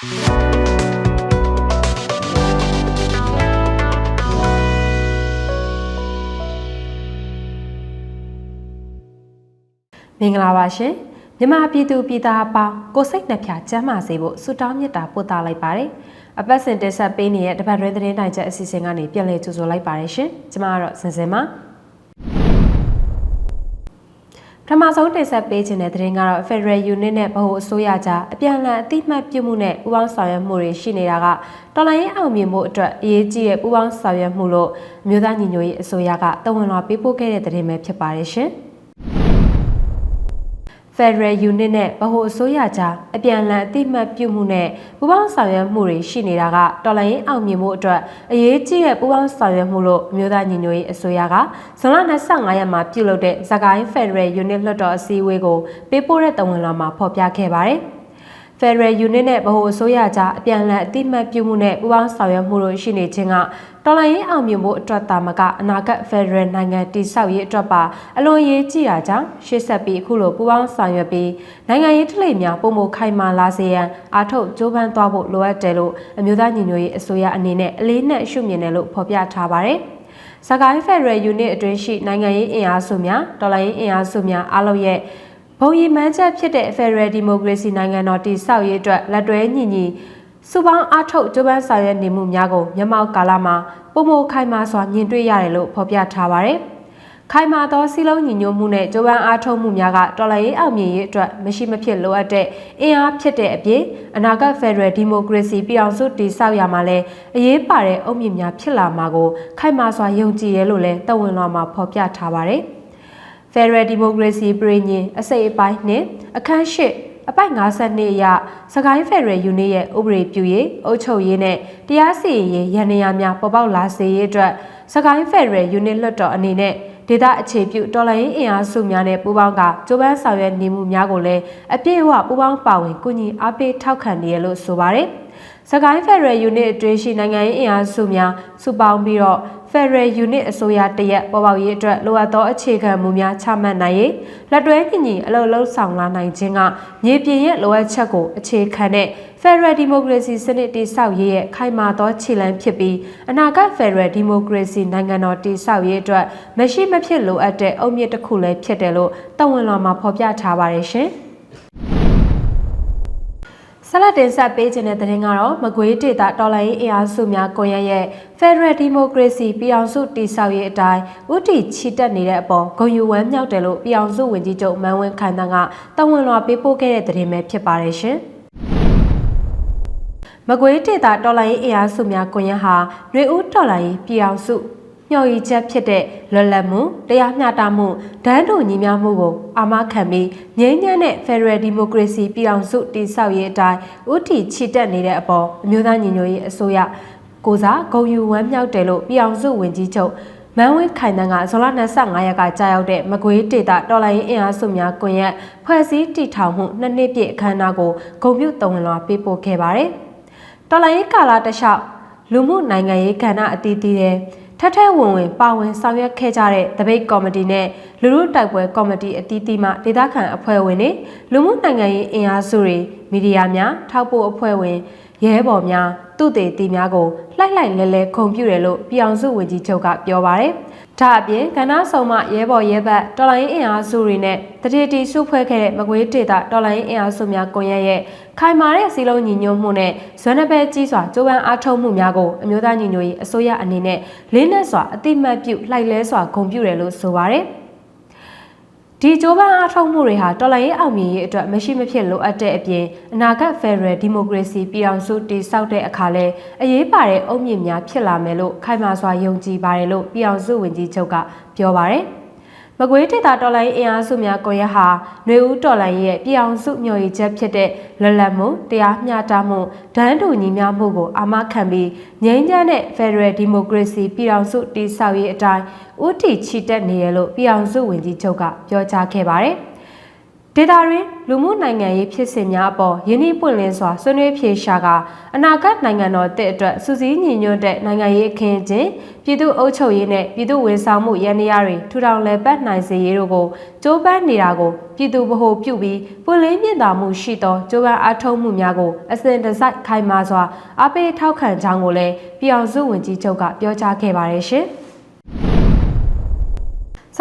မင်္ဂလာပါရှင်မြန်မာပြည်သူပြည်သားအပေါင်းကိုစိတ်နှပြကျမ်းမာစေဖို့ဆုတောင်းမေတ္တာပို့သလိုက်ပါတယ်အပတ်စဉ်တက်ဆက်ပေးနေတဲ့တပတ်တွဲသတင်းတိုင်ချက်အစီအစဉ်ကနေပြန်လည်ကြိုဆိုလိုက်ပါတယ်ရှင်ကျွန်မကတော့စင်စင်ပါပ ထမဆုံးတင်ဆက်ပေးခြင်းတဲ့သတင်းကတော့ Federal Unit နဲ့ဗဟိုအစိုးရကြားအပြန်အလှန်အတိမတ်ပြုမှုနဲ့ပူးပေါင်းဆောင်ရွက်မှုတွေရှိနေတာကတော်လိုင်းရေးအောင်မြင်မှုအတွက်အရေးကြီးတဲ့ပူးပေါင်းဆောင်ရွက်မှုလို့အမျိုးသားညီညွတ်ရေးအစိုးရကတဝန်လွှာပေးပို့ခဲ့တဲ့သတင်းပဲဖြစ်ပါတယ်ရှင်။ Federal Unit နဲ့ဗဟိုအစိုးရကြားအပြန်အလှန်အတိမတ်ပြုမှုနဲ့ပူးပေါင်းဆောင်ရွက်မှုတွေရှိနေတာကတော်လှန်ရေးအောင်မြင်မှုအတွက်အရေးကြီးတဲ့ပူးပေါင်းဆောင်ရွက်မှုလို့အမျိုးသားညီညွတ်ရေးအစိုးရကဇွန်လ25ရက်မှာပြုလုပ်တဲ့ဇကိုင်း Federal Unit လွှတ်တော်အစည်းအဝေးကိုပေးပို့တဲ့တဝန်လွှာမှာဖော်ပြခဲ့ပါတယ်။ Federal Unit နဲ့ဗဟိုအစိုးရကြားအပြန်အလှန်အတိမတ်ပြုမှုနဲ့ပူးပေါင်းဆောင်ရွက်မှုတို့ရှိနေခြင်းကတော်လှန်ရေးအောင်မြင်ဖို့အတွက်သာမကအနာဂတ် Federal နိုင်ငံတည်ဆောက်ရေးအတွက်ပါအလွန်ရေးကြည့်တာကြောင့်ရှေ့ဆက်ပြီးအခုလိုပူးပေါင်းဆောင်ရွက်ပြီးနိုင်ငံရေးထလိများပုံမခိုင်မာလာစေရန်အားထုတ်ကြိုးပမ်းသွားဖို့လိုအပ်တယ်လို့အမျိုးသားညီညွတ်ရေးအစိုးရအနေနဲ့အလေးနက်ရှုမြင်တယ်လို့ဖော်ပြထားပါတယ်။စကိုင်း Federal Unit အတွင်းရှိနိုင်ငံရေးအင်အားစုများတော်လှန်ရေးအင်အားစုများအားလုံးရဲ့ ဘုံရည်မှန်းချက်ဖြစ်တဲ့ Federal Democracy နိုင်ငံတော်တည်ဆောက်ရေးအတွက်လက်တွဲညီညီစုပေါင်းအားထုတ်ကြိုးပမ်းဆောင်ရွက်နေမှုများကိုမျက်မှောက်ကာလမှာပုံမခိုင်မာစွာမြင်တွေ့ရတယ်လို့ဖော်ပြထားပါတယ်။ခိုင်မာသောစီလုံးညီညွတ်မှုနဲ့ကြိုးပမ်းအားထုတ်မှုများကတော်လှန်ရေးအောင်မြင်ရေးအတွက်မရှိမဖြစ်လိုအပ်တဲ့အင်အားဖြစ်တဲ့အပြင်အနာဂတ် Federal Democracy ပြည်အောင်စုတည်ဆောက်ရမှာလဲအရေးပါတဲ့အုတ်မြစ်များဖြစ်လာမှာကိုခိုင်မာစွာယုံကြည်ရလို့လဲတဝန်လွှာမှာဖော်ပြထားပါတယ်။ Federal Democracy ပြည်ညင်အစိတ်အပိုင်းနှင့်အခန်း၈အပိုက်52အရစကိုင်း Federal Unit ရဲ့ဥပဒေပြုရေးအုပ်ချုပ်ရေးနဲ့တရားစီရင်ရေးရန်နေရာများပေါ်ပေါက်လာစေရေးအတွက်စကိုင်း Federal Unit လွှတ်တော်အနေနဲ့ဒေသအခြေပြုတော်လှန်ရေးအင်အားစုများနဲ့ပူးပေါင်းကကြိုးပမ်းဆောင်ရွက်နေမှုများကိုလည်းအပြည့်အဝပူးပေါင်းပါဝင်ကူညီအားပေးထောက်ခံနေရလို့ဆိုပါတယ်။စကိုင်း Federal Unit အတွင်းရှိနိုင်ငံရေးအင်အားစုများစုပေါင်းပြီးတော့ Federal Unit အစိုးရတရက်ပေါ်ပေါက်ရေးအတွက်လိုအပ်သောအခြေခံမူများချမှတ်နိုင်ရေးလက်တွဲညီညီအလုပ်လုပ်ဆောင်လာနိုင်ခြင်းကမြေပြင်ရဲ့လိုအပ်ချက်ကိုအခြေခံတဲ့ Federal Democracy စနစ်တည်ဆောက်ရေးရဲ့ခိုင်မာသောခြေလှမ်းဖြစ်ပြီးအနာဂတ် Federal Democracy နိုင်ငံတော်တည်ဆောက်ရေးအတွက်မရှိမဖြစ်လိုအပ်တဲ့အုတ်မြစ်တစ်ခုလည်းဖြစ်တယ်လို့တဝန်လွန်မှာဖော်ပြထားပါတယ်ရှင်။ ဆက်လက်တင်ဆက်ပေးခြင်းတဲ့သတင်းကတော့မကွေးဒေတာတော်လိုင်းအင်အားစုများကွန်ရက်ရဲ့ Federal Democracy ပြည်အောင်စုတည်ဆောက်ရေးအတိုင်းဥတီချီတက်နေတဲ့အပေါ်ဂုံယူဝမ်းမြောက်တယ်လို့ပြည်အောင်စုဝန်ကြီးချုပ်မန်းဝင်းခိုင်တန်းကတဝန်လွှာပေးပို့ခဲ့တဲ့သတင်းပဲဖြစ်ပါတယ်ရှင်။မကွေးဒေတာတော်လိုင်းအင်အားစုများကွန်ရက်ဟာຫນွေဦးတော်လိုင်းပြည်အောင်စု မျှော်ရည်ချက်ဖြစ်တဲ့လွတ်လပ်မှုတရားမျှတမှုဒန်းတူညီမျှမှုကိုအာမခံပြီးငြိမ်းချမ်းတဲ့ Federal Democracy ပြည်အောင်စုတည်ဆောက်ရေးအတိုင်းဥတီချီတက်နေတဲ့အပေါ်အမျိုးသားညီညွတ်ရေးအစိုးရကိုစားဂုံယူဝမ်းမြောက်တယ်လို့ပြည်အောင်စုဝန်ကြီးချုပ်မန်းဝင်းခိုင်တန်းကဇွန်လ25ရက်ကကြာရောက်တဲ့မကွေးဒေတာတော်လိုင်းအင်အားစုများကွန်ရက်ဖွဲ့စည်းတည်ထောင်မှုနှစ်နှစ်ပြည့်အခမ်းအနားကိုဂုံပြုတုံ့လွှာပေးပို့ခဲ့ပါတယ်။တော်လိုင်းကာလာတလျှောက်လူမှုနိုင်ငံရေးကဏ္ဍအသီးသီးတဲ့ ထက်ထဲဝင်ဝင်ပါဝင်ဆောင်ရွက်ခဲ့ကြတဲ့တပိတ်ကော်မတီနဲ့လူလူတိုက်ပွဲကော်မတီအသီးသီးမှဒေသခံအဖွဲ့ဝင်တွေလူမှုနိုင်ငံရေးအင်အားစုတွေမီဒီယာများထောက်ပို့အဖွဲ့ဝင်ရဲဘော်များသူတေတီများကိုလှိုက်လှိုက်လဲလဲခုံပြတယ်လို့ပြည်အောင်စုဝန်ကြီးချုပ်ကပြောပါရယ်။ ဒါအပြင်ကဏ္ဍဆောင်မှရဲဘော်ရဲဘက်တော်လိုင်းအင်အားစုတွေနဲ့တတိတီစုဖွဲ့ခဲ့တဲ့မကွေးဒေတာတော်လိုင်းအင်အားစုများကွန်ရက်ရဲ့ခိုင်မာတဲ့စီလုံးညီညွတ်မှုနဲ့ဇွမ်းနပဲကြီးစွာကြိုးပမ်းအားထုတ်မှုများကိုအမျိုးသားညီညွတ်ရေးအစိုးရအနေနဲ့လေးနက်စွာအတိမတ်ပြုလှိုက်လဲစွာဂုဏ်ပြုတယ်လို့ဆိုပါရယ်။ ဒီကြိုးပမ်းအားထုတ်မှုတွေဟာတော်လှန်ရေးအောင်မြင်ရေးအတွက်မရှိမဖြစ်လိုအပ်တဲ့အပြင်အနာဂတ် Federal Democracy ပြည်အောင်စုတည်ဆောက်တဲ့အခါလဲအရေးပါတဲ့အုတ်မြင့်များဖြစ်လာမယ်လို့ခိုင်မာစွာယုံကြည်ပါတယ်လို့ပြည်အောင်စုဝန်ကြီးချုပ်ကပြောပါတယ်။ မကွေးဒေတာတော်လိုင်းအင်အားစုများကွန်ရက်ဟာຫນွေဦးတော်လိုင်းရဲ့ပြည်အောင်စုမျှော်ရည်ချက်ဖြစ်တဲ့လွတ်လပ်မှုတရားမျှတမှုဒန်းတူညီမျှမှုကိုအာမခံပြီးငြိမ်းချမ်းတဲ့ Federal Democracy ပြည်အောင်စုတည်ဆောက်ရေးအတိုင်းဥတီချီတက်နေရလို့ပြည်အောင်စုဝန်ကြီးချုပ်ကပြောကြားခဲ့ပါတယ်။ ဒဒေတာရင်းလူမှုနိုင်ငံရေးဖြစ်စဉ်များအပေါ်ယင်းနှိပွင့်လင်းစွာဆွေးနွေးဖြေရှာကအနာဂတ်နိုင်ငံတော်တည်အတွက်စူးစီးညီညွတ်တဲ့နိုင်ငံရေးအခင်းအကျင်းပြည်သူ့အုပ်ချုပ်ရေးနဲ့ပြည်သူ့ဝန်ဆောင်မှုရန်နေရတွေထူထောင်လည်ပတ်နိုင်စေရေးတို့ကိုကြိုးပမ်းနေတာကိုပြည်သူဗဟိုပြုပြီးပွင့်လင်းမြင့်တာမှုရှိသောကြိုးပမ်းအားထုတ်မှုများကိုအစဉ်တစိုက်ခိုင်မာစွာအားပေးထောက်ခံကြောင်းကိုလည်းပြည်အောင်စုဝန်ကြီးချုပ်ကပြောကြားခဲ့ပါတယ်ရှင်။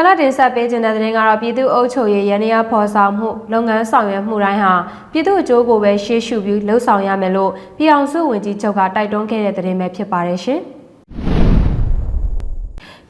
ဆလတ်တင်ဆက်ပေးခြင်းတဲ့တဲ့ရင်ကတော့ပြည်သူ့အုပ်ချုပ်ရေးရန်ရာဖော်ဆောင်မှုလုပ်ငန်းဆောင်ရွက်မှုတိုင်းဟာပြည်သူ့အကျိုးကိုပဲရှေ့ရှုပြီးလှုပ်ဆောင်ရမယ်လို့ပြည်အောင်စုဝန်ကြီးချုပ်ကတိုက်တွန်းခဲ့တဲ့တဲ့ရင်ပဲဖြစ်ပါတယ်ရှင်။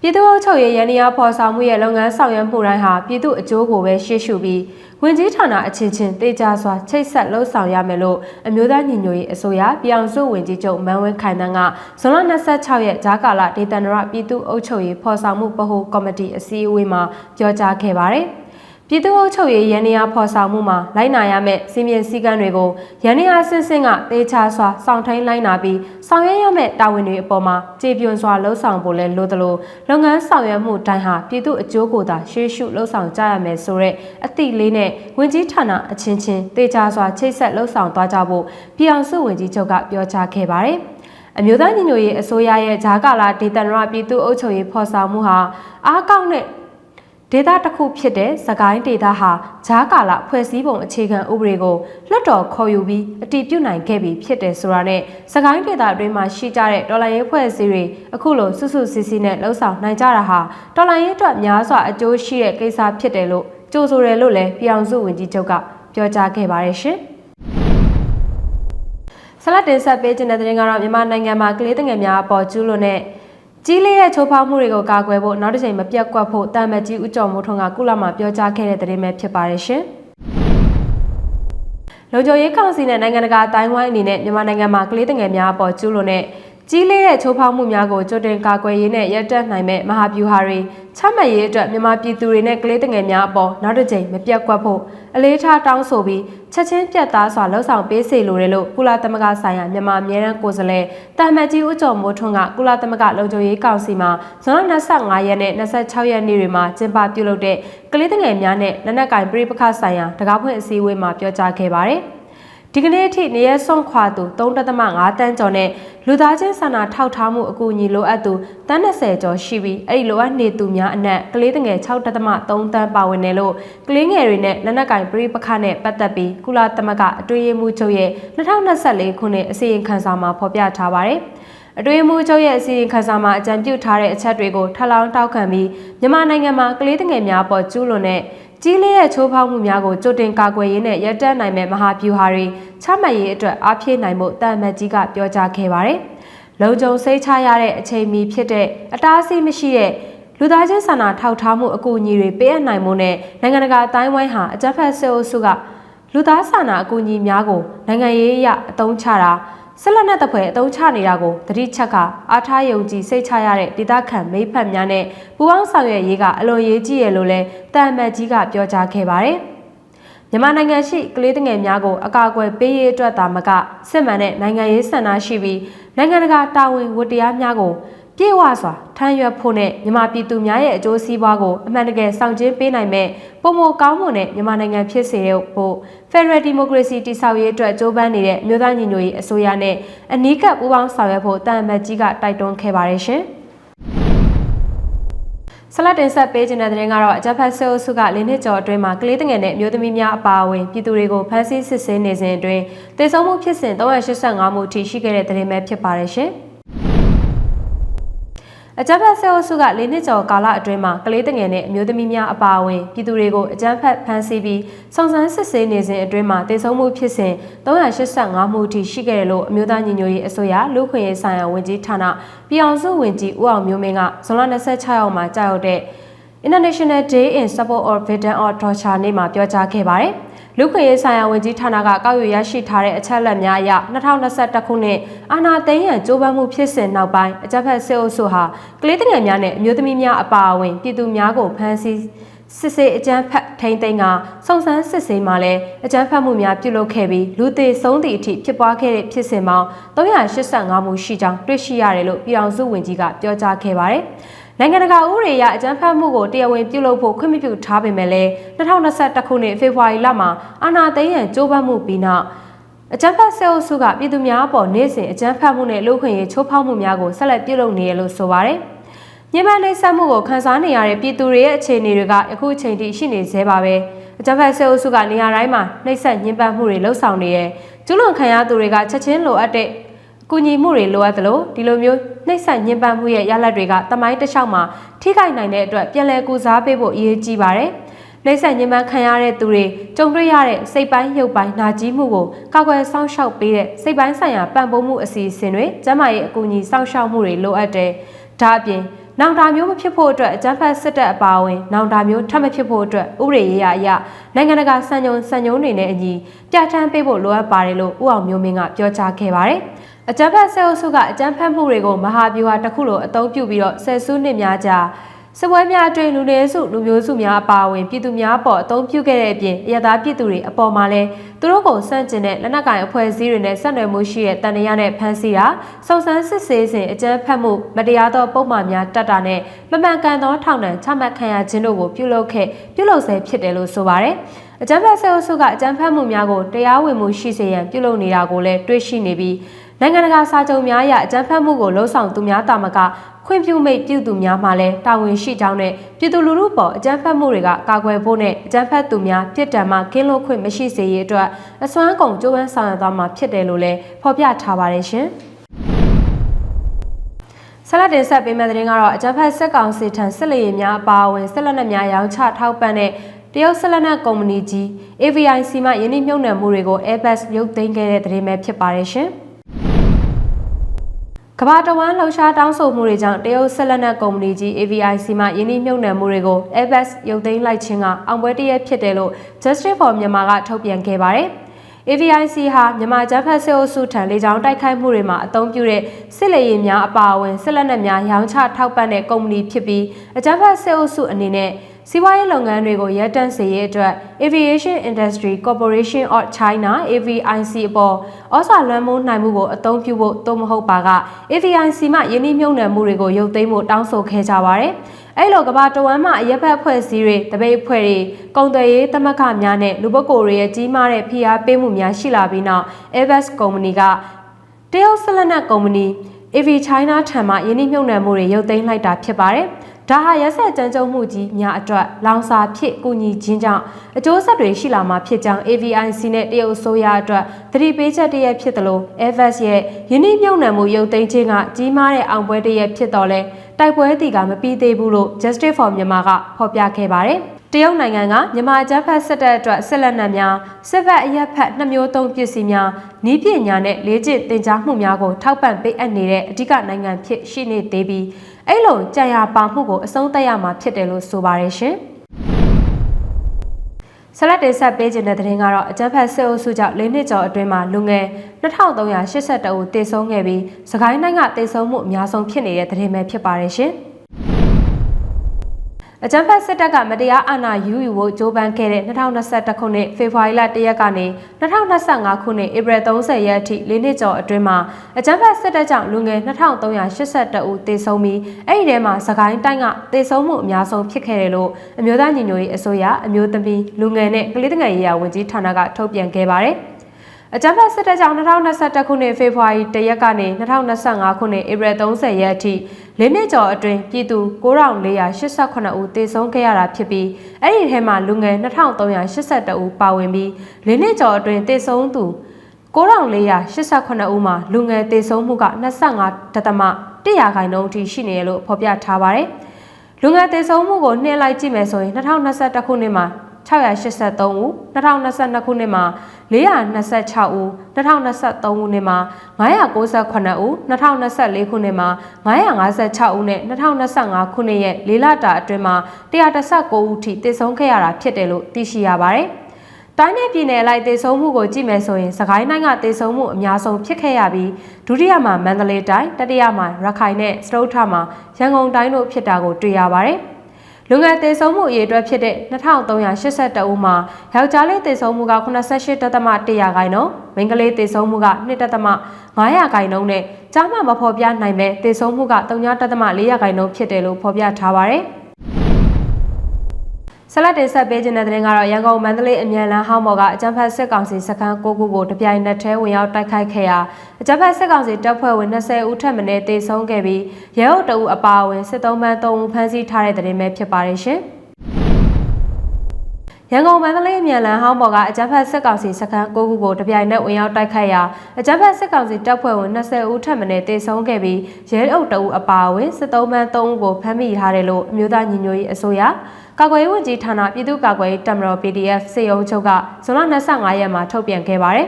ပြည်သူ့အုပ်ချုပ်ရေးရန်ရာဖော်ဆောင်မှုရဲ့လုပ်ငန်းဆောင်ရွက်မှုတိုင်းဟာပြည်သူ့အကျိုးကိုပဲရှေ့ရှုပြီးဝင်ကြီးဌာနအချင်းချင်းတေချာစွာချိတ်ဆက်လှုပ်ဆောင်ရမယ်လို့အမျိုးသားညီညွတ်ရေးအစိုးရပြည်အောင်စုဝင်ကြီးချုပ်မန်ဝင်းခိုင်တန်းကဇွန်လ26ရက်ဂျာကာလာဒေသန္တရပြည်သူ့အုပ်ချုပ်ရေးဖော်ဆောင်မှုဗဟိုကော်မတီအစည်းအဝေးမှာပြောကြားခဲ့ပါတယ်။ ပြည်သူ့အုပ်ချုပ်ရေးရန်နေရာဖော်ဆောင်မှုမှာလိုက်နာရမယ့်စီမင်းစည်းကမ်းတွေကိုရန်နေရာဆင့်ဆင့်ကတေချာစွာစောင့်ထိုင်းလိုက်နာပြီးဆောင်ရွက်ရမယ့်တာဝန်တွေအပေါ်မှာကြေပြွန်စွာလှုံ့ဆော်ဖို့လဲလိုသလိုလုပ်ငန်းဆောင်ရွက်မှုတိုင်းဟာပြည်သူ့အကျိုးကိုသာရှေ့ရှုလှုံ့ဆော်ကြရမယ်ဆိုတဲ့အသည့်လေးနဲ့ဝင်ကြီးဌာနအချင်းချင်းတေချာစွာချိတ်ဆက်လှုံ့ဆော်သွားကြဖို့ပြည်အောင်စုဝင်ကြီးချုပ်ကပြောကြားခဲ့ပါတယ်။အမျိုးသားညီညွတ်ရေးအစိုးရရဲ့ဂျာကာလာဒေသန္တရပြည်သူ့အုပ်ချုပ်ရေးဖော်ဆောင်မှုဟာအားကောင်းတဲ့ ဒေသတစ်ခုဖြစ်တဲ့သကိုင်းဒေသဟာဂျားကာလဖွဲ့စည်းပုံအခြေခံဥပဒေကိုလွှတ်တော်ခေါ်ယူပြီးအတည်ပြုနိုင်ခဲ့ပြီဖြစ်တယ်ဆိုတာနဲ့သကိုင်းဒေသအတွင်းမှာရှိကြတဲ့တော်လိုင်းရေးဖွဲ့စည်းတွေအခုလိုစွစွစီစီနဲ့လှုပ်ဆောင်နိုင်ကြတာဟာတော်လိုင်းရေးအတွက်များစွာအကျိုးရှိတဲ့ကိစ္စဖြစ်တယ်လို့ကြိုဆိုတယ်လို့လည်းပြောင်စုဝင်ကြီးချုပ်ကပြောကြားခဲ့ပါတယ်ရှင်ဆလတ်တင်ဆက်ပေးခြင်းတဲ့တဲ့ရင်ကတော့မြန်မာနိုင်ငံမှာကလေးငယ်များအပေါ်ကျူးလွန်တဲ့ ကြီးလေးတဲ့ချိုးဖောက်မှုတွေကိုကာကွယ်ဖို့နောက်တစ်ချိန်မပြတ်ကွက်ဖို့တာမတ်ကြီးဦးကျော်မိုးထွန်းကကုလမှာပြောကြားခဲ့တဲ့သတင်းပဲဖြစ်ပါတယ်ရှင်။လုံခြုံရေးကောင်စီနဲ့နိုင်ငံတကာအတိုင်းဝိုင်းအနေနဲ့မြန်မာနိုင်ငံမှာကလေးငယ်များအပေါ်ကျူးလွန်တဲ့ ကြီးလေးတဲ့ချိုးဖောက်မှုများကိုကြိုတင်ကာကွယ်ရေးနဲ့ရပ်တန့်နိုင်မဲ့မဟာဗျူဟာတွေချမှတ်ရေးအတွက်မြန်မာပြည်သူတွေနဲ့ကလေးငယ်များအပေါ်နောက်တစ်ကြိမ်မပြတ်ကွက်ဖို့အလေးထားတောင်းဆိုပြီးချက်ချင်းပြတ်သားစွာလှုံ့ဆော်ပေးစေလိုတယ်လို့ကုလသမဂ္ဂဆိုင်ရာမြန်မာအမြဲတမ်းကိုယ်စားလှယ်တာမတ်ကြီးဦးကျော်မိုးထွန်းကကုလသမဂ္ဂလုံခြုံရေးကောင်စီမှာဇွန်လ25ရက်နဲ့26ရက်နေ့တွေမှာကျင်းပပြုလုပ်တဲ့ကလေးငယ်များနဲ့လက်နက်ကင်ပြည်ပခဆိုင်ရာတကားဖွင့်အစည်းအဝေးမှာပြောကြားခဲ့ပါတယ်။ ဒီကနေ့အထိနေရဆုံးခွာသူ3.5တန်းကျော်နဲ့လူသားချင်းစာနာထောက်ထားမှုအကူအညီလိုအပ်သူတန်း20ကျော်ရှိပြီးအဲ့ဒီလိုအပ်နေသူများအနက်ကလေးငယ်6.3တန်းပါဝင်တယ်လို့ကလေးငယ်တွေနဲ့လက်နက်ကင်ပြည်ပခနဲ့ပတ်သက်ပြီးကုလသမဂ္ဂအတွင်းရေးမှူးချုပ်ရဲ့2024ခုနှစ်အစီရင်ခံစာမှာဖော်ပြထားပါတယ်။အတွင်းမှုချုပ်ရဲ့အစီရင်ခံစာမှာအကြံပြုထားတဲ့အချက်တွေကိုထပ်လောင်းတောက်ခံပြီးမြန်မာနိုင်ငံမှာကလေးငယ်များပေါ်ကျူးလွန်တဲ့ ကြီးလေးတဲ့ချိုးဖောက်မှုများကိုကြိုတင်ကာကွယ်ရေးနဲ့ရပ်တန့်နိုင်မဲ့မဟာဗျူဟာတွေချမှတ်ရေးအတွက်အားဖြည့်နိုင်မှုတန်မတ်ကြီးကပြောကြားခဲ့ပါတယ်။လုံခြုံစိတ်ချရတဲ့အချိန်မီဖြစ်တဲ့အတားအဆီးမရှိတဲ့လူသားချင်းစာနာထောက်ထားမှုအကူအညီတွေပေးအပ်နိုင်မှုနဲ့နိုင်ငံတကာအတိုင်းဝိုင်းဟာအကြမ်းဖက်ဆဲအုပ်စုကလူသားစာနာအကူအညီများကိုနိုင်ငံရေးအရအသုံးချတာ ဆက်လက်နဲ့တပွဲအသုံးချနေတာကိုတတိချက်ကအားထားယုံကြည်စိတ်ချရတဲ့ဒေသခံမိဖက်များနဲ့ပူးပေါင်းဆောင်ရွက်ရေးကအလွန်ရေးကြီးရလို့လဲတာအမတ်ကြီးကပြောကြားခဲ့ပါတယ်။မြန်မာနိုင်ငံရှိကလေးငယ်များကိုအကာအကွယ်ပေးရေးအတွက်သာမကစစ်မှန်တဲ့နိုင်ငံရေးဆန္ဒရှိပြီးနိုင်ငံတကာတာဝန်ဝတ္တရားများကို ပြေဝစွာထမ်းရွက်ဖို့နဲ့မြန်မာပြည်သူများရဲ့အကျိုးစီးပွားကိုအမှန်တကယ်ဆောင်ကျဉ်ပေးနိုင်မဲ့ပုံမကောင်းမွန်တဲ့မြန်မာနိုင်ငံဖြစ်စေဖို့ Federal Democracy တည်ဆောက်ရေးအတွက်ကြိုးပမ်းနေတဲ့မြို့သားညီညွတ်ရေးအစိုးရနဲ့အနီးကပ်ပူးပေါင်းဆောင်ရွက်ဖို့တန်အမတ်ကြီးကတိုက်တွန်းခဲ့ပါတယ်ရှင်။ဆလတ်တင်ဆက်ပေးခြင်းတဲ့တဲ့ရင်ကတော့အကြဖက်ဆဲအုပ်စုကလင်းနှစ်ကျော်အတွင်းမှာကလေးငယ်နဲ့မျိုးသမီးများအပါအဝင်ပြည်သူတွေကိုဖမ်းဆီးစစ်ဆေးနေစဉ်အတွင်းတေဆုံးမှုဖြစ်စဉ်385မှုထိရှိခဲ့တဲ့တဲ့ရင်ပဲဖြစ်ပါတယ်ရှင်။ အကြမ်းဖက်ဆဲအုပ်စုက၄နှစ်ကျော်ကာလအတွင်းမှာကလေးတငယ်နဲ့အမျိုးသမီးများအပါအဝင်ပြည်သူတွေကိုအကြမ်းဖက်ဖမ်းဆီးပြီးစုံစမ်းစစ်ဆေးနေစဉ်အတွင်းမှာတေဆုံးမှုဖြစ်စဉ်385မှုအထိရှိခဲ့တယ်လို့အမျိုးသားညီညွတ်ရေးအစိုးရလူခွင့်ရေးဆိုင်ရာဝန်ကြီးဌာနပြည်အောင်စုဝန်ကြီးဦးအောင်မျိုးမင်းကဇွန်လ26ရက်မှာကြာရောက်တဲ့ International Day in Support of Victim of Torture နေ့မှာပြောကြားခဲ့ပါတယ်။ လူခွင့်ရေးဆိုင်ရာဝန်ကြီးဌာနကကောက်ယူရရှိထားတဲ့အချက်အလက်များအရ2021ခုနှစ်အာဏာသိမ်းရန်ကြိုးပမ်းမှုဖြစ်စဉ်နောက်ပိုင်းအကြမ်းဖက်စစ်အုပ်စုဟာကလေးငယ်များနဲ့အမျိုးသမီးများအပါအဝင်ပြည်သူများကိုဖမ်းဆီးစစ်စေးအကြမ်းဖက်ထိန်းသိမ်းကစုံစမ်းစစ်ဆေးမှလည်းအကြမ်းဖက်မှုများပြုလုပ်ခဲ့ပြီးလူသေဆုံးသည့်အထိဖြစ်ပွားခဲ့တဲ့ဖြစ်စဉ်ပေါင်း385မှုရှိကြောင်းတွေ့ရှိရတယ်လို့ပြည်အောင်စုဝန်ကြီးကပြောကြားခဲ့ပါတယ်။ နိုင်ငံတကာဥပဒေအရအကြမ်းဖက်မှုကိုတရားဝင်ပြုလုပ်ဖို့ခွင့်မပြုထားပေမဲ့လည်း2021ခုနှစ်ဖေဖော်ဝါရီလမှာအာဏာသိမ်းရန်ကြိုးပမ်းမှုပြီးနောက်အကြမ်းဖက်ဆဲအုပ်စုကပြည်သူများအပေါ်နေ့စဉ်အကြမ်းဖက်မှုနဲ့လူ့ခွင့်ရေးချိုးဖောက်မှုများကိုဆက်လက်ပြုလုပ်နေရလို့ဆိုပါတယ်။ညှဉ်းပန်းနှိပ်စက်မှုကိုခန်းစားနေရတဲ့ပြည်သူတွေရဲ့အခြေအနေတွေကအခုအချိန်ထိရှိနေသေးပါပဲ။အကြမ်းဖက်ဆဲအုပ်စုကနေရာတိုင်းမှာနှိပ်စက်ညှဉ်းပန်းမှုတွေလှုပ်ဆောင်နေရဲကျူးလွန်ခံရသူတွေကချက်ချင်းလိုအပ်တဲ့ ကူညီမှုတွေလိုအပ်သလိုဒီလိုမျိုးနှိပ်စက်ညှဉ်းပန်းမှုရဲ့ရလဒ်တွေကတမိုင်းတစ်လျှောက်မှာထိခိုက်နိုင်တဲ့အတွက်ပြန်လည်ကူစားပေးဖို့အရေးကြီးပါတယ်။နှိပ်စက်ညှဉ်းပန်းခံရတဲ့သူတွေကြုံတွေ့ရတဲ့စိတ်ပိုင်းရုပ်ပိုင်းနာကြီးမှုကိုကောက်ွယ်စောင့်ရှောက်ပေးတဲ့စိတ်ပိုင်းဆိုင်ရာပံ့ပိုးမှုအစီအစဉ်တွေကျန်းမာရေးအကူအညီစောင့်ရှောက်မှုတွေလိုအပ်တယ်။ဒါအပြင်နောင်တာမျိုးမဖြစ်ဖို့အတွက်အကြမ်းဖက်စစ်တပ်အပါအဝင်နောင်တာမျိုးထပ်မဖြစ်ဖို့အတွက်ဥပဒေရေးရာအရနိုင်ငံတကာစံညွှန်းစံညွှန်းတွေနဲ့အညီပြဋ္ဌာန်းပေးဖို့လိုအပ်ပါတယ်လို့ဦးအောင်မျိုးမင်းကပြောကြားခဲ့ပါတယ်။ အကြမ်းဖက်ဆဲအုပ်စုကအကြမ်းဖက်မှုတွေကိုမဟာဗျူဟာတစ်ခုလိုအသုံးပြုပြီးတော့ဆယ်စုနှစ်များကြာစစ်ပွဲများအတွင်းလူနည်းစုလူမျိုးစုများအပါအဝင်ပြည်သူများပေါ်အသုံးပြုခဲ့တဲ့အပြင်အရသာပြည်သူတွေအပေါ်မှာလည်းသူတို့ကိုစန့်ကျင်တဲ့လက်နက်ကိုင်အဖွဲ့အစည်းတွေနဲ့ဆက်နွယ်မှုရှိတဲ့တန်တရားနဲ့ဖမ်းဆီးတာစုံစမ်းစစ်ဆေးစဉ်အကြမ်းဖက်မှုမတရားသောပုံမှန်များတက်တာနဲ့မမှန်ကန်သောထောင်ဒဏ်ချမှတ်ခံရခြင်းတို့ကိုပြုလုပ်ခဲ့ပြုလုပ်ဆဲဖြစ်တယ်လို့ဆိုပါတယ်အကြမ်းဖက်ဆဲအုပ်စုကအကြမ်းဖက်မှုများကိုတရားဝင်မှုရှိစေရန်ပြုလုပ်နေတာကိုလည်းတွေ့ရှိနေပြီး နိုင်ငံတကာစာချုပ်များအရအကြမ်းဖက်မှုကိုလှုံ့ဆော်သူများတာမကခွင့်ပြုမိတ်ပြုသူများမှလည်းတာဝန်ရှိကြောင်းနဲ့ပြည်သူလူထုပေါ်အကြမ်းဖက်မှုတွေကကာကွယ်ဖို့နဲ့အကြမ်းဖက်သူများပြစ်ဒဏ်မှကင်းလွတ်ခွင့်မရှိစေရေးအတွက်အစွမ်းကုန်ကြိုးပမ်းဆောင်ရွက်သွားမှာဖြစ်တယ်လို့လည်းဖော်ပြထားပါတယ်ရှင်။ဆက်လက်တင်ဆက်ပေးမယ့်သတင်းကတော့အကြမ်းဖက်စစ်ကောင်စီထံစစ်လေယာဉ်များအပါအဝင်စစ်လက်နက်များရောင်းချထောက်ပံ့တဲ့တရုတ်ဆက်လက်နက်ကုမ္ပဏီကြီး AVIC မှယင်းနှိမ့်မြုပ်နှံမှုတွေကို Airbus ရုပ်သိမ်းခဲ့တဲ့သတင်းပဲဖြစ်ပါတယ်ရှင်။ ကမ္ဘာတဝန်းလှုပ်ရှားတောင်းဆိုမှုတွေကြောင့်တရုတ်ဆက်လက်နက်ကုမ္ပဏီကြီး AVIC မှယင်းနှိမ့်မြုပ်နှံမှုတွေကို Airbus ရုပ်သိမ်းလိုက်ခြင်းကအောင်ပွဲတရက်ဖြစ်တယ်လို့ Justice for Myanmar ကထုတ်ပြန်ခဲ့ပါတယ်။ AVIC ဟာမြန်မာဂျပန်စစ်အုပ်စုထံလေကြောင်းတိုက်ခိုက်မှုတွေမှာအသုံးပြုတဲ့စစ်လေယာဉ်များအပါအဝင်စစ်လက်နက်များရောင်းချထောက်ပံ့တဲ့ကုမ္ပဏီဖြစ်ပြီးအကြမ်းဖက်စစ်အုပ်စုအနေနဲ့ စီးပွားရေးလုပ်ငန်းတွေကိုရပ်တန့်စေရေးအတွက် Aviation Industry Corporation of China AVIC အပေါ်ဩဇာလွှမ်းမိုးနိုင်မှုကိုအသုံးပြုဖို့သို့မဟုတ်ပါက AVIC မှယင်းနှိမ့်မြုံနယ်မှုတွေကိုရုပ်သိမ်းဖို့တောင်းဆိုခဲ့ကြပါတယ်။အဲ့လိုကဘာတဝမ်းမှအရက်ဘက်ဖွဲ့စည်းတွေတပိတ်ဖွဲ့တွေကုန်သွယ်ရေးသမဂ္ဂများနဲ့လူပုဂ္ဂိုလ်တွေရဲ့ကြီးမားတဲ့ဖိအားပေးမှုများရှိလာပြီးနောက် Airbus ကုမ္ပဏီကတရုတ်ဆက်လက်နက်ကုမ္ပဏီ AV China ထံမှယင်းနှိမ့်မြုံနယ်မှုတွေရုပ်သိမ်းလိုက်တာဖြစ်ပါတယ်။ ဒါဟာရက်ဆက်ကြမ်းကြုတ်မှုကြီးများအတွက်လောင်စာဖြစ်ကူညီခြင်းကြောင့်အကျိုးဆက်တွေရှိလာမှာဖြစ်ကြောင်း AVIC နဲ့တရုတ်ဆိုရအတွက်သတိပေးချက်တရက်ဖြစ်တယ်လို့ Evans ရဲ့ယင်းနှမြုံနယ်မှုရုပ်သိမ်းခြင်းကကြီးမားတဲ့အောင်ပွဲတရက်ဖြစ်တော်လဲတိုက်ပွဲတီကမပြီးသေးဘူးလို့ Justice for Myanmar ကဖော်ပြခဲ့ပါတယ်တရုတ်နိုင်ငံကမြန်မာကျန်းဖက်စစ်တပ်အတွက်ဆက်လက်နက်များစစ်ဘက်အရက်ဖက်နှမျိုးသုံးပစ္စည်းများနီးပညာနဲ့လေးကျင့်တင် जा မှုများကိုထောက်ပံ့ပေးအပ်နေတဲ့အဓိကနိုင်ငံဖြစ်ရှိနေသေးပြီး အဲ့လိုကြံရပါမှုကိုအဆုံးသတ်ရမှာဖြစ်တယ်လို့ဆိုပါတယ်ရှင်ဆလတ်တင်ဆက်ပေးခြင်းတဲ့သတင်းကတော့အကြမ်းဖက်စစ်အုပ်စုကြောင့်၄နှစ်ကျော်အတွင်းမှာလူငယ်2382ဦးတေဆုံးခဲ့ပြီးစကိုင်းတိုင်းကတေဆုံးမှုအများဆုံးဖြစ်နေတဲ့သတင်းပဲဖြစ်ပါတယ်ရှင်။ အကြံဖက်စစ်တပ်ကမတရားအာဏာယူယူဖို့ကြိုးပမ်းခဲ့တဲ့2021ခုနှစ်ဖေဖော်ဝါရီလ1ရက်ကနေ2025ခုနှစ်ဧပြီ30ရက်အထိ၄နှစ်ကျော်အတွင်းမှာအကြံဖက်စစ်တပ်ကြောင့်လူငယ်2382ဦးသေဆုံးပြီးအဲ့ဒီထဲမှာစကိုင်းတိုင်းကသေဆုံးမှုအများဆုံးဖြစ်ခဲ့တယ်လို့အမျိုးသားညီညွတ်ရေးအစိုးရအမျိုးသမီးလူငယ်နဲ့ကလေးငယ်ရေးရာဝန်ကြီးဌာနကထုတ်ပြန်ခဲ့ပါတယ်။ အကြမ်းဖက်စစ်တပ်ကြောင့်2021ခုနှစ်ဖေဖော်ဝါရီ1ရက်ကနေ2025ခုနှစ်ဧပြီ30ရက်အထိ၄နှစ်ကျော်အတွင်းပြည်သူ9488ဦးသေဆုံးခဲ့ရတာဖြစ်ပြီးအဲ့ဒီထဲမှာလူငယ်2382ဦးပါဝင်ပြီး၄နှစ်ကျော်အတွင်းသေဆုံးသူ9488ဦးမှာလူငယ်သေဆုံးမှုက25ဒသမ100ခိုင်နှုန်းအထိရှိနေရလို့ဖော်ပြထားပါတယ်။လူငယ်သေဆုံးမှုကိုနှင်းလိုက်ကြည့်မယ်ဆိုရင်2021ခုနှစ်မှာ 683ဦး2022ခုနှစ်မှာ426ဦး2023ခုနှစ်မှာ998ဦး2024ခုနှစ်မှာ956ဦးနဲ့2025ခုနှစ်ရဲ့၄လတာအတွင်းမှာ119ဦးထိသေဆုံးခဲ့ရတာဖြစ်တယ်လို့သိရှိရပါတယ်။တိုင်းနယ်ပြည်နယ်လိုက်သေဆုံးမှုကိုကြည့်မယ်ဆိုရင်စကိုင်းတိုင်းကသေဆုံးမှုအများဆုံးဖြစ်ခဲ့ရပြီးဒုတိယမှာမန္တလေးတိုင်းတတိယမှာရခိုင်နဲ့စတုထမှာရန်ကုန်တိုင်းတို့ဖြစ်တာကိုတွေ့ရပါတယ်။ လူငယ်တေဆုံးမှုအရေအတွက်ဖြစ်တဲ့2382ဦးမှာယောက်ျားလေးတေဆုံးမှုက88.100ရာခိုင်နှုန်းမိန်းကလေးတေဆုံးမှုက2.5ရာခိုင်နှုန်းနဲ့ကြားမှမဖော်ပြနိုင်မဲ့တေဆုံးမှုက3.4ရာခိုင်နှုန်းဖြစ်တယ်လို့ဖော်ပြထားပါတယ်။ ဆလတ်တင်ဆက်ပေးခြင်းတဲ့တဲ့ကတော့ရန်ကုန်မန္တလေးအမြန်လမ်းဟောင်းပေါ်ကအကြံဖတ်စစ်ကောင်စီစခန်း၉ခုကိုတပြိုင်နက်တည်းဝင်ရောက်တိုက်ခိုက်ခဲ့ရာအကြံဖတ်စစ်ကောင်စီတပ်ဖွဲ့ဝင်20ဦးထပ်မံတေဆုံးခဲ့ပြီးရဲအုပ်တအုပ်အပါအဝင်စစ်သုံးပန်း3ဦးဖမ်းဆီးထားတဲ့တဲ့တင်ပဲဖြစ်ပါတယ်ရှင်။ ရန်ကုန်မန္တလေးအမြန်လမ်းဟောင်းပေါ်ကအကြမ်းဖက်စစ်ကောင်စီစခန်း၉ခုကိုတပြိုင်နက်ဝင်ရောက်တိုက်ခိုက်ရာအကြမ်းဖက်စစ်ကောင်စီတပ်ဖွဲ့ဝင်20ဦးထပ်မံတေဆုံးခဲ့ပြီးရဲအုပ်တအုပ်အပါအဝင်စစ်သုံးပန်း3ဦးကိုဖမ်းမိထားတယ်လို့အမျိုးသားညီညွတ်ရေးအစိုးရကာကွယ်ရေးဝန်ကြီးဌာနပြည်သူ့ကာကွယ်ရေးတပ်မတော် PDF စေယုံချုပ်ကဇွန်လ25ရက်မှာထုတ်ပြန်ခဲ့ပါတယ်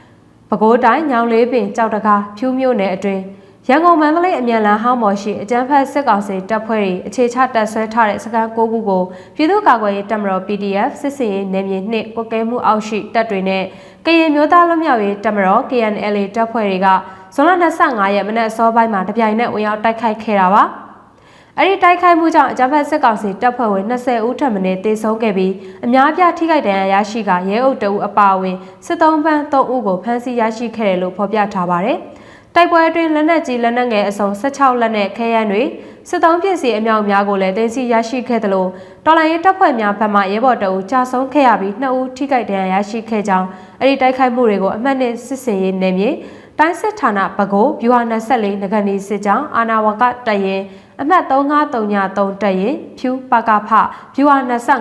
။ပဲခူးတိုင်းညောင်လေးပင်ကြောက်တကားဖြူးမြို့နယ်အတွင်း ရန်ကုန်မန္တလေးအမြန်လမ်းဟောင်းမော်ရှိအကြမ်းဖက်စစ်ကောင်စီတပ်ဖွဲ့တွေအခြေချတပ်ဆွဲထားတဲ့စခန်း၉ခုကိုပြည်သူ့ကာကွယ်ရေးတပ်မတော် PDF စစ်စင်ရေးနယ်မြေနှင့်ကွက်ကဲမှုအောက်ရှိတပ်တွေနဲ့ကရင်မျိုးသားလွတ်မြောက်ရေးတပ်မတော် KNLA တပ်ဖွဲ့တွေကဇွန်လ25ရက်မနက်စောပိုင်းမှာတပြိုင်နက်ဝင်ရောက်တိုက်ခိုက်ခဲ့တာပါ။အဲ့ဒီတိုက်ခိုက်မှုကြောင့်အကြမ်းဖက်စစ်ကောင်စီတပ်ဖွဲ့ဝင်20ဦးထပ်မံတေဆုံးခဲ့ပြီးအများပြထိခိုက်ဒဏ်ရာရရှိကရဲအုပ်တအုပ်အပါအဝင်စစ်သုံးပန်း3ဦးကိုဖမ်းဆီးရရှိခဲ့တယ်လို့ဖော်ပြထားပါတယ်။ တိုက်ပွဲအတွင်းလက်နက်ကြီးလက်နက်ငယ်အစုံ16လက်နဲ့ခဲယမ်းတွေစစ်တောင်းပစ္စည်းအမြောက်များကိုလည်းတင်စီရရှိခဲ့သလိုတော်လိုင်းရေးတပ်ဖွဲ့များဘက်မှရဲဘော်တအုပ်ကြာဆုံးခဲ့ရပြီးနှစ်ဦးထိခိုက်ဒဏ်ရာရရှိခဲ့ကြောင်းအဲ့ဒီတိုက်ခိုက်မှုတွေကိုအမှတ်နဲ့စစ်စင်ရေးနယ်မြေတိုင်းစစ်ဌာနပကိုးဗျူဟာ24ငကန်ဒီစစ်ကြောင်းအာနာဝကတရင်အမှတ်3533တက်ရင်ဖြူပါကဖဗျူဟာ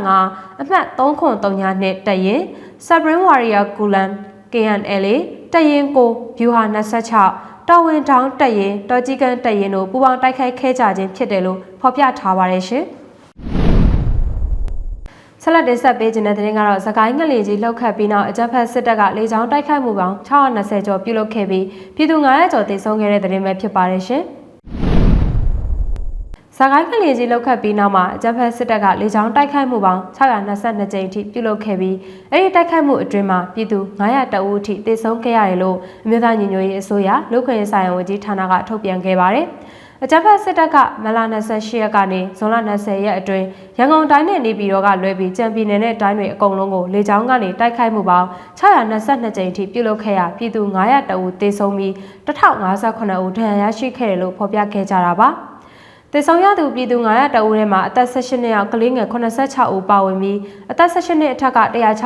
25အမှတ်303နဲ့တက်ရင် Supreme Warrior Kulan KNLA တရင်ကိုဗျူဟာ26 တော်ဝင်တောင်းတက်ရင်တော်ကြီးကန်တက်ရင်တို့ပူပေါင်းတိုက်ခိုက်ခဲ့ကြခြင်းဖြစ်တယ်လို့ဖော်ပြထားပါတယ်ရှင်။ဆက်လက်တင်ဆက်ပေးခြင်းတဲ့တင်ကတော့သခိုင်းငလျင်ကြီးလောက်ခတ်ပြီးနောက်အကြမ်းဖက်စစ်တပ်ကလေကြောင်းတိုက်ခိုက်မှုပေါင်း620ကျော်ပြုလုပ်ခဲ့ပြီးပြည်သူ900ကျော်သေဆုံးခဲ့တဲ့တင်ပဲဖြစ်ပါတယ်ရှင်။ စကိုင်းကလင်ကြီးလောက်ခတ်ပြီးနောက်မှာအကြမ်းဖက်စစ်တပ်ကလေကြောင်းတိုက်ခိုက်မှုပေါင်း622ကြိမ်အထိပြုလုပ်ခဲ့ပြီးအဲ့ဒီတိုက်ခိုက်မှုအတွင်းမှာပြည်သူ900တအုပ်အထိသေဆုံးခဲ့ရတယ်လို့အမျိုးသားညီညွတ်ရေးအစိုးရလူခွင့်ရေးဆိုင်ရာဝန်ကြီးဌာနကထုတ်ပြန်ခဲ့ပါတယ်။အကြမ်းဖက်စစ်တပ်ကမလ28ရက်ကနေဇွန်လ20ရက်အတွင်းရန်ကုန်တိုင်းနဲ့နေပြည်တော်ကလွဲပြီးကြံပြည်နယ်နဲ့တိုင်းတွေအကုန်လုံးကိုလေကြောင်းကနေတိုက်ခိုက်မှုပေါင်း622ကြိမ်အထိပြုလုပ်ခဲ့ရပြည်သူ900တအုပ်သေဆုံးပြီး1058ဦးဒဏ်ရာရရှိခဲ့တယ်လို့ဖော်ပြခဲ့ကြတာပါ။ တေဆောင်ရသူပြည်သူ900တအုပ်ထဲမှာအသက်18နှစ်အောက်ကလေးငယ်86ဦးပါဝင်ပြီးအသက်18နှစ်အထက်က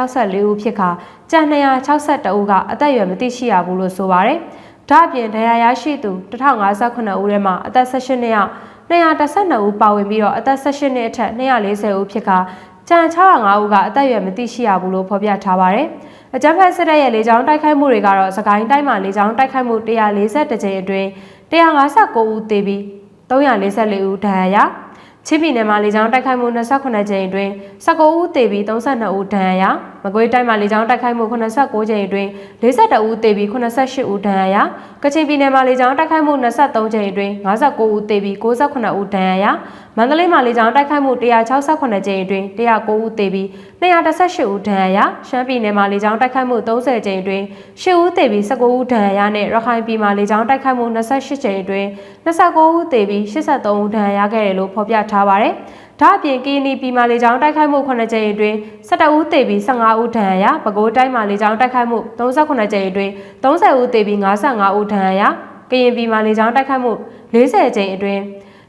164ဦးဖြစ်ခါကျန်262ဦးကအသက်အရွယ်မသိရှိရဘူးလို့ဆိုပါတယ်။ဒါ့အပြင်ဒဏ်ရာရရှိသူ1058ဦးထဲမှာအသက်18နှစ်အောက်212ဦးပါဝင်ပြီးတော့အသက်18နှစ်အထက်240ဦးဖြစ်ခါကျန်605ဦးကအသက်အရွယ်မသိရှိရဘူးလို့ဖော်ပြထားပါတယ်။အကြမ်းဖက်စစ်တပ်ရဲ့လေကြောင်းတိုက်ခိုက်မှုတွေကတော့စကိုင်းတိုင်းမှာလေကြောင်းတိုက်ခိုက်မှု142ကြိမ်အတွင်း159ဦးသေပြီး 344ဦးဒဏ်ရာရချင်းပြည်နယ်မှာလေကြောင်းတိုက်ခိုက်မှု28ကြိမ်အတွင်း19ဦးသေပြီး32ဦးဒဏ်ရာရ မကွေးတိုင်းမှာလေကြောင်းတိုက်ခိုက်မှု89ကြိမ်အတွင်း42ဦးသေပြီး88ဦးဒဏ်ရာရကချင်ပြည်နယ်မှာလေကြောင်းတိုက်ခိုက်မှု23ကြိမ်အတွင်း59ဦးသေပြီး68ဦးဒဏ်ရာရမန္တလေးမှာလေကြောင်းတိုက်ခိုက်မှု168ကြိမ်အတွင်း109ဦးသေပြီး218ဦးဒဏ်ရာရရှမ်းပြည်နယ်မှာလေကြောင်းတိုက်ခိုက်မှု30ကြိမ်အတွင်း10ဦးသေပြီး19ဦးဒဏ်ရာရနဲ့ရခိုင်ပြည်မှာလေကြောင်းတိုက်ခိုက်မှု28ကြိမ်အတွင်း29ဦးသေပြီး83ဦးဒဏ်ရာရခဲ့တယ်လို့ဖော်ပြထားပါတယ်။ ဒါ့အပြင်ကီနီပြည်မှာလေကြောင်းတိုက်ခိုက်မှု9ကြိမ်အတွင်း17ဦးသေပြီး15ဦးဒဏ်ရာရပဲခူးတိုင်းမှာလေကြောင်းတိုက်ခိုက်မှု38ကြိမ်အတွင်း30ဦးသေပြီး55ဦးဒဏ်ရာရကရင်ပြည်မှာလေကြောင်းတိုက်ခိုက်မှု40ကြိမ်အတွင်း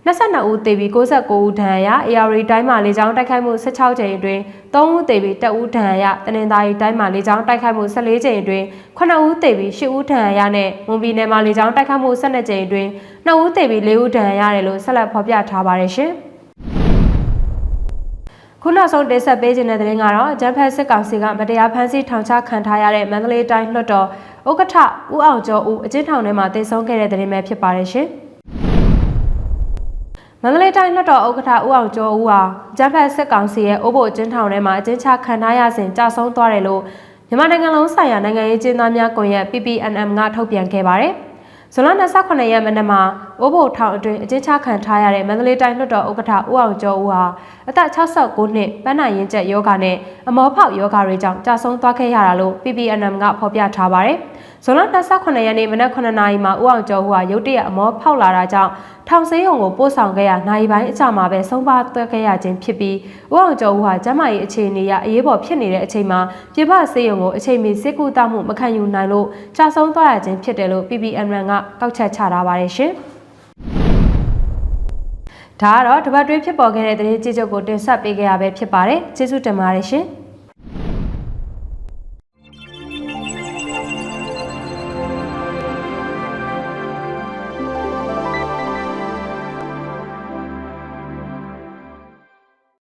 22ဦးသေပြီး69ဦးဒဏ်ရာရ AR တိုင်းမှာလေကြောင်းတိုက်ခိုက်မှု16ကြိမ်အတွင်း3ဦးသေပြီး1ဦးဒဏ်ရာရတနင်္သာရီတိုင်းမှာလေကြောင်းတိုက်ခိုက်မှု14ကြိမ်အတွင်း9ဦးသေပြီး10ဦးဒဏ်ရာရနဲ့မွန်ပြည်နယ်မှာလေကြောင်းတိုက်ခိုက်မှု12ကြိမ်အတွင်း2ဦးသေပြီး4ဦးဒဏ်ရာရတယ်လို့ဆက်လက်ဖော်ပြထားပါတယ်ရှင်။ ခုနောက်ဆုံးတင်ဆက်ပေးခြင်းတဲ့သတင်းကတော့ဂျမ်ဖက်စစ်ကောင်စီကမတရားဖမ်းဆီးထောင်ချခံထားရတဲ့မန္တလေးတိုင်းလွှတ်တော်ဥက္ကဋ္ဌဦးအောင်ကျော်ဦးအကျဉ်းထောင်ထဲမှာတင်ဆုံးခဲ့တဲ့သတင်းပဲဖြစ်ပါတယ်ရှင်။မန္တလေးတိုင်းလွှတ်တော်ဥက္ကဋ္ဌဦးအောင်ကျော်ဦးဟာဂျမ်ဖက်စစ်ကောင်စီရဲ့အိုးဘိုအကျဉ်းထောင်ထဲမှာအကျဉ်းချခံထားရစဉ်ကြာဆုံးသွားတယ်လို့မြန်မာနိုင်ငံလုံးဆိုင်ရာနိုင်ငံရေးကျင်းသားများကွန်ရက် PPNM ကထုတ်ပြန်ခဲ့ပါတယ်။ ဇွန်လ28ရက်မနက်မှာအိုးဘိုထောင်အတွင်းအကျဉ်းချခံထားရတဲ့မန္တလေးတိုင်းလွှတ်တော်ဥက္ကဋ္ဌဦးအောင်ကျော်ဦးဟာအသက်69နှစ်ပန်းနာရင်ကျက်ယောဂနဲ့အမောဖောက်ယောဂတွေကြောင့်ကြာဆုံးသွားခဲ့ရတာလို့ PPNM ကဖော်ပြထားပါတယ်။ ဇွန်လ28ရက်နေ့မနက်9နာရီမှာဦးအောင်ကျော်ဟိုဟာရုတ်တရက်အမောဖောက်လာတာကြောင့်ထောင်ဆေးရုံကိုပို့ဆောင်ခဲ့ရနိုင်ပိုင်းအကြမှာပဲဆုံးပါသွက်ခဲ့ရခြင်းဖြစ်ပြီးဦးအောင်ကျော်ဟိုဟာကျမ်းမာရေးအခြေအနေအရအရေးပေါ်ဖြစ်နေတဲ့အချိန်မှာပြပဆေးရုံကိုအချိန်မီစစ်ကူတမှုမခံယူနိုင်လို့ကြာဆုံးသွားရခြင်းဖြစ်တယ်လို့ PPM ကကောက်ချက်ချထားပါတယ်ရှင်။ဒါကတော့တပတ်တွင်းဖြစ်ပေါ်ခဲ့တဲ့သတင်းကြေးချုပ်ကိုတင်ဆက်ပေးခဲ့ရပဲဖြစ်ပါတယ်။ကျေးဇူးတင်ပါတယ်ရှင်။